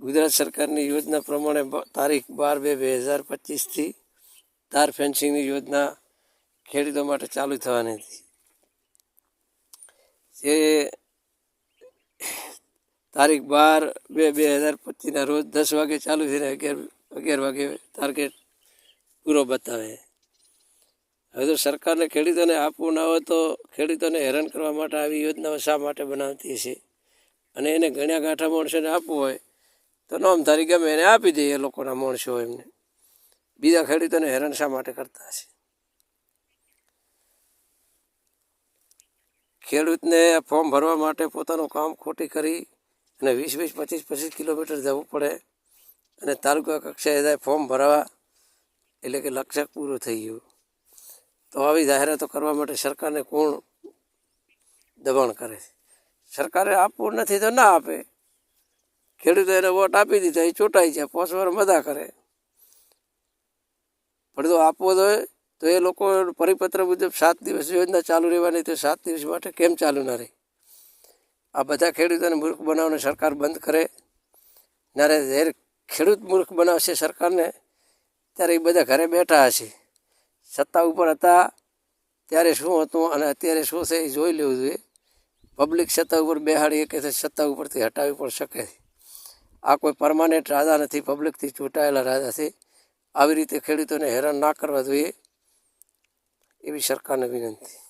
ગુજરાત સરકારની યોજના પ્રમાણે તારીખ બાર બે બે હજાર પચીસથી તાર ફેન્સિંગની યોજના ખેડૂતો માટે ચાલુ થવાની હતી. જે તારીખ બાર બે બે હજાર પચીસના રોજ દસ વાગે ચાલુ થઈને અગિયાર અગિયાર વાગે ટાર્ગેટ પૂરો બતાવે. હવે તો સરકારને ખેડૂતોને આપવું ના હોય તો ખેડૂતોને હેરાન કરવા માટે આવી યોજનાઓ શા માટે બનાવતી હશે? અને એને ગણ્યા ગાંઠા માણસોને આપવું હોય તો નોમ તારી ગમે એને આપી દે એ લોકોના માણસો એમને. બીજા ખેડૂતોને હેરાન શા માટે કરતા હશે? ખેડૂતને ફોર્મ ભરવા માટે પોતાનું કામ ખોટી કરી અને વીસ વીસ, પચીસ પચીસ કિલોમીટર જવું પડે અને તાલુકા કક્ષાએ જાય ફોર્મ ભરાવા, એટલે કે લક્ષ્ય પૂરું થઈ ગયું. તો આવી જાહેરાતો કરવા માટે સરકારને કોણ દબાણ કરે છે? સરકારે આપવું નથી તો ના આપે. ખેડૂતો એને વોટ આપી દીધા, એ ચૂંટાઈ છે પોસ વાર કરે. પણ જો આપવો જોઈએ તો એ લોકો પરિપત્ર મુજબ સાત દિવસ યોજના ચાલુ રહેવાની, તો સાત દિવસ માટે કેમ ચાલુ ના રહે? આ બધા ખેડૂતોને મૂર્ખ બનાવવાની સરકાર બંધ કરે. જ્યારે જ્યારે ખેડૂત મૂર્ખ બનાવશે સરકારને, ત્યારે એ બધા ઘરે બેઠા હશે. સત્તા ઉપર હતા, ત્યારે શું હતું અને અત્યારે શું છે એ જોઈ લેવું જોઈએ. પબ્લિક સત્તા ઉપર બેહાડી કે સત્તા ઉપરથી હટાવી પણ શકે આ કોઈ પરમાનન્ટ રાજા નથી પબ્લિકથી ચૂંટાયેલા રાજા છે. આવી રીતે ખેડૂતોને હેરાન ના કરવા જોઈએ એવી સરકારને વિનંતી.